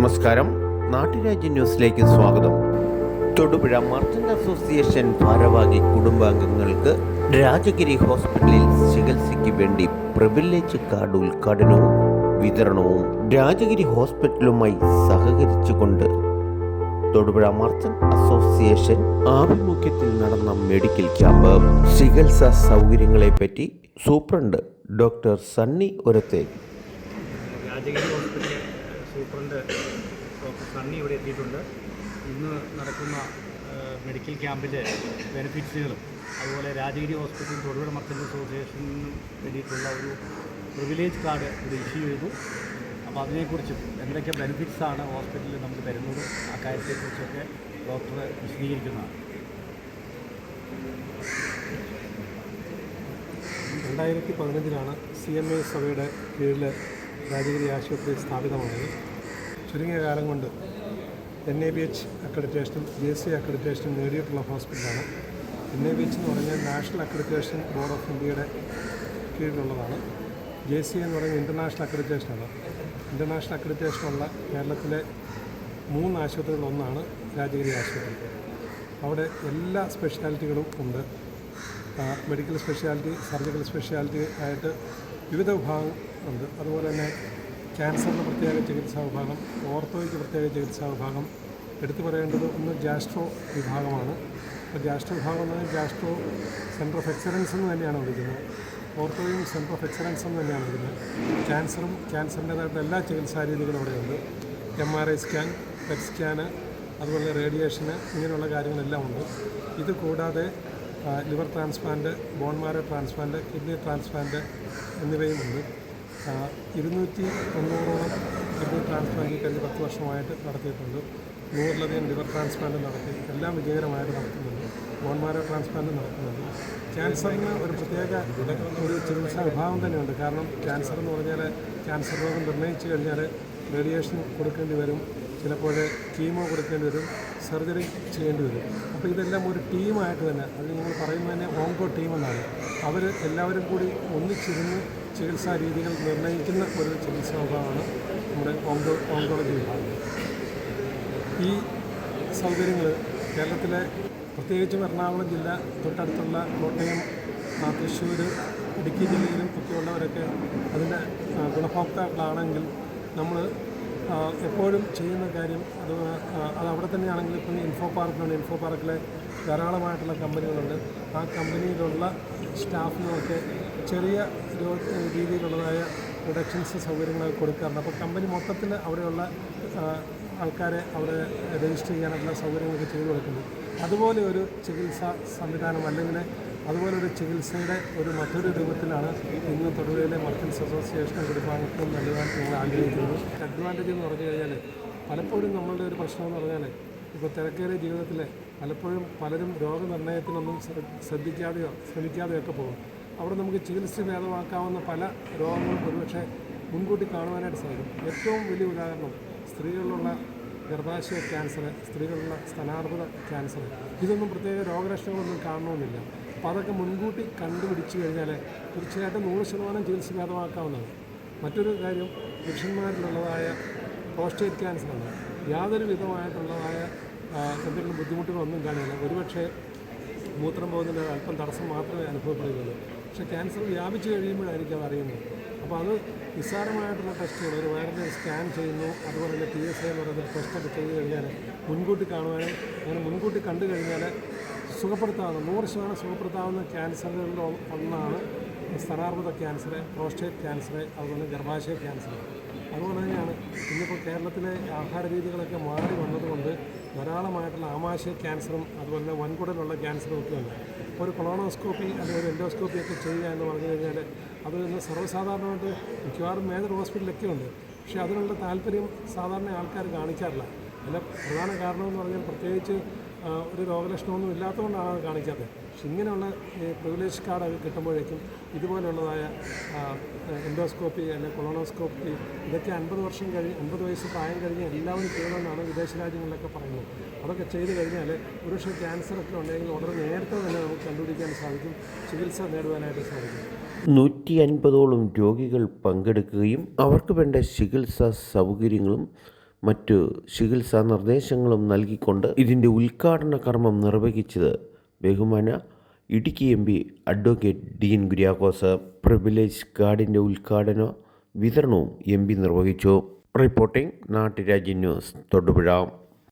നമസ്കാരം. നാട്ടുരാജ്യ ന്യൂസിലേക്ക് സ്വാഗതം. തൊടുപുഴ മർച്ചന്റ് അസോസിയേഷൻ ഭാരവാഹി കുടുംബാംഗങ്ങൾക്ക് രാജഗിരി ഹോസ്പിറ്റലിൽ ചികിത്സയ്ക്ക് വേണ്ടി പ്രിവിലേജ് കാർഡ് ഉദ്ഘാടനവും വിതരണവും രാജഗിരി ഹോസ്പിറ്റലുമായി സഹകരിച്ചുകൊണ്ട് തൊടുപുഴ മർച്ചന്റ് അസോസിയേഷൻ ആഭിമുഖ്യത്തിൽ നടന്ന മെഡിക്കൽ ക്യാമ്പ് ചികിത്സാ സൗകര്യങ്ങളെപ്പറ്റി superintendent doctor Sunny Orathe. Rajagiri superintendent Sunny ഇവിടെ എത്തിയിട്ടുണ്ട്. ഇന്ന് നടക്കുന്ന മെഡിക്കൽ ക്യാമ്പിന്റെ ബെനിഫിറ്റ്സുകളും അതുപോലെ രാജഗിരി ഹോസ്പിറ്റൽ തൊടുപുഴ മർച്ചന്റ് അസോസിയേഷനും വേണ്ടിയിട്ടുള്ള ഒരു പ്രിവിലേജ് കാർഡ് ഇവിടെ ഇഷ്യൂ ചെയ്തു. അപ്പോൾ അതിനെക്കുറിച്ചും എന്തൊക്കെ ബെനിഫിറ്റ്സാണ് ഹോസ്പിറ്റലിൽ നമുക്ക് തരുന്നത് ആ കാര്യത്തെക്കുറിച്ചൊക്കെ ഡോക്ടർ വിശദീകരിക്കുന്നതാണ്. രണ്ടായിരത്തി പതിനഞ്ചിലാണ് സി എം ഐ സഭയുടെ കീഴിൽ രാജഗിരി ആശുപത്രി സ്ഥാപിതമായത്. ചുരുങ്ങിയ കാലം കൊണ്ട് എൻ എ ബി എച്ച് അക്രഡിറ്റേഷനും ജി എസ് സി അക്രഡിറ്റേഷനും നേടിയിട്ടുള്ള ഹോസ്പിറ്റലാണ്. എൻ എ ബി എച്ച് എന്ന് പറഞ്ഞാൽ നാഷണൽ അക്രഡിറ്റേഷൻ ബോർഡ് ഓഫ് ഇന്ത്യയുടെ കീഴിലുള്ളതാണ്. ജെ സി എന്ന് പറയുന്നത് ഇന്റർനാഷണൽ അക്രഡിറ്റേഷനാണ് ഇന്റർനാഷണൽ അക്രഡിറ്റേഷനുള്ള കേരളത്തിലെ മൂന്ന് ആശുപത്രികളിലൊന്നാണ് രാജഗിരി ആശുപത്രി. അവിടെ എല്ലാ സ്പെഷ്യാലിറ്റികളും ഉണ്ട്. മെഡിക്കൽ സ്പെഷ്യാലിറ്റി സർജിക്കൽ സ്പെഷ്യാലിറ്റി ആയിട്ട് വിവിധ വിഭാഗം ഉണ്ട്. അതുപോലെ തന്നെ ക്യാൻസറിന് പ്രത്യേക ചികിത്സാ വിഭാഗം ഓർത്തോയ്ക്ക് പ്രത്യേക ചികിത്സാ വിഭാഗം. എടുത്തു പറയേണ്ടത് ഒന്ന് ജാസ്ട്രോ വിഭാഗമാണ്. അപ്പോൾ ജാസ്ട്രോ വിഭാഗം എന്ന് പറഞ്ഞാൽ സെന്റർ ഓഫ് എക്സലൻസ് എന്ന് തന്നെയാണ് വിളിക്കുന്നത്. ഓർത്തോയും സെന്റർ ഓഫ് എക്സലൻസ് എന്ന് തന്നെയാണ് വിളിക്കുന്നത്. ക്യാൻസറും ക്യാൻസറിന്റേതായിട്ടുള്ള എല്ലാ ചികിത്സാ രീതികളും അവിടെയുണ്ട്. M R I scan PET scan അതുപോലെ റേഡിയേഷന് ഇങ്ങനെയുള്ള കാര്യങ്ങളെല്ലാം ഉണ്ട്. ഇത് കൂടാതെ liver transplant bone marrow transplant kidney transplant എന്നിവയുമുണ്ട് ഇരുന്നൂറ്റി തൊണ്ണൂറോളം ലിവർ ട്രാൻസ്പ്ലാന്റ് കഴിഞ്ഞ പത്ത് വർഷമായിട്ട് നടത്തിയിട്ടുണ്ട്. നൂറിലധികം ലിവർ ട്രാൻസ്പ്ലാന്റ് നടത്തി എല്ലാം വിജയകരമായിട്ട് നടത്തുന്നുണ്ട് ബോൺ മാരോ ട്രാൻസ്പ്ലാന്റ് നടത്തുന്നുണ്ട് ക്യാൻസറിന് ഒരു പ്രത്യേക ഒരു ചികിത്സാ വിഭാഗം തന്നെയുണ്ട്. കാരണം ക്യാൻസർ എന്ന് പറഞ്ഞാൽ ക്യാൻസർ രോഗം നിർണയിച്ചു കഴിഞ്ഞാൽ റേഡിയേഷൻ കൊടുക്കേണ്ടി വരും. ചിലപ്പോൾ കീമോ കൊടുക്കേണ്ടി വരും. സർജറി ചെയ്യേണ്ടി വരും. അപ്പോൾ ഇതെല്ലാം ഒരു ടീമായിട്ട് തന്നെ അത് നിങ്ങൾ പറയുന്നത് തന്നെ ഓങ്കോ ടീം എന്നാണ് അവർ എല്ലാവരും കൂടി ഒന്നിച്ചിരുന്ന് ചികിത്സാ രീതികൾ നിർണയിക്കുന്ന ഒരു ചികിത്സാ വിഭാഗമാണ് നമ്മുടെ ഓങ്കോ ഓങ്കോളജി വിഭാഗം. ഈ സൗകര്യങ്ങൾ കേരളത്തിലെ പ്രത്യേകിച്ചും എറണാകുളം ജില്ല തൊട്ടടുത്തുള്ള കോട്ടയം തൃശ്ശൂർ ഇടുക്കി ജില്ലയിലും ഒക്കെ ഉള്ളവരൊക്കെ അതിന്റെ ഗുണഭോക്താക്കളാണെങ്കിൽ നമ്മൾ എപ്പോഴും ചെയ്യുന്ന കാര്യം അത് അത് അവിടെ തന്നെയാണെങ്കിൽ ഇപ്പം ഇൻഫോ പാർക്കുണ്ട്. ഇൻഫോ പാർക്കിലെ ധാരാളമായിട്ടുള്ള കമ്പനികളുണ്ട്. ആ കമ്പനിയിലുള്ള സ്റ്റാഫിനൊക്കെ ചെറിയ രീതിയിലുള്ളതായ പ്രൊഡക്ഷൻസ് സൗകര്യങ്ങളൊക്കെ കൊടുക്കാറുണ്ട്. അപ്പോൾ കമ്പനി മൊത്തത്തിൽ അവിടെയുള്ള ആൾക്കാരെ അവിടെ രജിസ്റ്റർ ചെയ്യാനുള്ള സൗകര്യങ്ങളൊക്കെ ചെയ്തു കൊടുക്കുന്നു അതുപോലെ ഒരു ചികിത്സാ സംവിധാനം അല്ലെങ്കിൽ അതുപോലെ ഒരു ചികിത്സയുടെ ഒരു മറ്റൊരു രൂപത്തിലാണ് ഇന്ന് തൊടുപുഴയിലെ മർച്ചൻസ് അസോസിയേഷൻ ഒരു കുടുംബാംഗത്വം നൽകാൻ ഞങ്ങൾ ആഗ്രഹിക്കുന്നത്. അഡ്വാന്റേജ് എന്ന് പറഞ്ഞു കഴിഞ്ഞാൽ പലപ്പോഴും നമ്മളുടെ ഒരു പ്രശ്നം എന്ന് പറഞ്ഞാൽ ഇപ്പോൾ തിരക്കേറിയ ജീവിതത്തിൽ പലപ്പോഴും പലരും രോഗനിർണയത്തിനൊന്നും ശ്ര- ശ്രദ്ധിക്കാതെയോ ശ്രമിക്കാതെയോ ഒക്കെ പോകും. അവിടെ നമുക്ക് ചികിത്സ ഭേദമാക്കാവുന്ന പല രോഗങ്ങളും ഒരുപക്ഷെ മുൻകൂട്ടി കാണുവാനായിട്ട് സാധിക്കും. ഏറ്റവും വലിയ ഉദാഹരണം സ്ത്രീകളിലുള്ള ഗർഭാശയ ക്യാൻസർ സ്ത്രീകളിലുള്ള സ്തനാർബുദ ക്യാൻസർ ഇതൊന്നും പ്രത്യേക രോഗലക്ഷണങ്ങളൊന്നും കാണണമെന്നില്ല. അപ്പോൾ അതൊക്കെ മുൻകൂട്ടി കണ്ടുപിടിച്ചു കഴിഞ്ഞാൽ തീർച്ചയായിട്ടും നൂറ് ശതമാനം ചികിത്സ ഭേദമാക്കാവുന്നതാണ്. മറ്റൊരു കാര്യം പുരുഷന്മാരിലുള്ളതായ പ്രോസ്റ്റേറ്റ് ക്യാൻസറാണ്. യാതൊരു വിധമായിട്ടുള്ളതായ എന്തെങ്കിലും ബുദ്ധിമുട്ടുകളൊന്നും കാണില്ല ഒരുപക്ഷെ മൂത്രം പോകുന്നതിന് അല്പം തടസ്സം മാത്രമേ അനുഭവപ്പെടുകയുള്ളൂ. പക്ഷേ ക്യാൻസർ വ്യാപിച്ചു കഴിയുമ്പോഴായിരിക്കും അത് അറിയുന്നത്. അപ്പോൾ അത് നിസ്സാരമായിട്ടുള്ള ടെസ്റ്റുകൾ ഒരു വയറിന്റെ സ്കാൻ ചെയ്യുന്നു അതുപോലെ തന്നെ ടി എസ് ഐ എന്ന് പറയുന്ന ടെസ്റ്റൊക്കെ ചെയ്ത് കഴിഞ്ഞാൽ മുൻകൂട്ടി കാണുവാനും അങ്ങനെ മുൻകൂട്ടി കണ്ടു കഴിഞ്ഞാൽ സുഖപ്പെടുത്താവുന്ന നൂറ് ശതമാനം സുഖപ്പെടുത്താവുന്ന ക്യാൻസറുകളിൽ ഒന്നാണ് സ്ഥലാർബുദ ക്യാൻസർ പ്രോസ്റ്റേറ്റ് ക്യാൻസർ അതുപോലെ ഗർഭാശയ ക്യാൻസർ. അതുപോലെ തന്നെയാണ് ഇന്നിപ്പോൾ കേരളത്തിലെ ആഹാര രീതികളൊക്കെ മാറി വന്നതുകൊണ്ട് ധാരാളമായിട്ടുള്ള ആമാശയ ക്യാൻസറും അതുപോലെ തന്നെ വൻകുടലുള്ള ക്യാൻസറും ഒക്കെ ഉണ്ട്. ഒരു കൊളോണോസ്കോപ്പി അല്ലെങ്കിൽ ഒരു എൻഡോസ്കോപ്പി ഒക്കെ ചെയ്യുക എന്ന് പറഞ്ഞു കഴിഞ്ഞാൽ അത് ഇന്ന് സർവസാധാരണമായിട്ട് മിക്കവാറും മേജർ ഹോസ്പിറ്റലൊക്കെ ഉണ്ട്. പക്ഷേ അതിനുള്ള താല്പര്യം സാധാരണ ആൾക്കാർ കാണിക്കാറില്ല. അതിന്റെ പ്രധാന കാരണമെന്ന് പറഞ്ഞാൽ പ്രത്യേകിച്ച് ഒരു രോഗലക്ഷണമൊന്നും ഇല്ലാത്തതുകൊണ്ടാണ് അത് കാണിക്കാത്തത്. പക്ഷെ ഇങ്ങനെയുള്ള പ്രിവിലേജ് കാർഡ് കിട്ടുമ്പോഴേക്കും ഇതുപോലുള്ളതായ എൻഡോസ്കോപ്പി അല്ലെങ്കിൽ കൊളോണോസ്കോപ്പി ഇതൊക്കെ അൻപത് വർഷം കഴിഞ്ഞ് അൻപത് വയസ്സ് പ്രായം കഴിഞ്ഞ് എല്ലാവരും ചെയ്യണമെന്നാണ് വിദേശ രാജ്യങ്ങളിലൊക്കെ പറയുന്നത്. അതൊക്കെ ചെയ്തു കഴിഞ്ഞാൽ ഒരുപക്ഷെ ക്യാൻസറൊക്കെ ഉണ്ടെങ്കിൽ വളരെ നേരത്തെ തന്നെ നമുക്ക് കണ്ടുപിടിക്കാൻ സാധിക്കും ചികിത്സ നേടുവാനായിട്ട് സാധിക്കും. നൂറ്റി അൻപതോളം രോഗികൾ പങ്കെടുക്കുകയും അവർക്ക് വേണ്ട ചികിത്സാ സൗകര്യങ്ങളും മറ്റു ചികിത്സാ നിർദ്ദേശങ്ങളും നൽകിക്കൊണ്ട് ഇതിന്റെ ഉദ്ഘാടന കർമ്മം നിർവഹിച്ചത് ബഹുമാന Idukki M P advocate Dean Kuriakose privilege കാർഡിന്റെ ഉദ്ഘാടന വിതരണവും എം പി നിർവഹിച്ചു. Reporting Natturajya news Thodupuzha.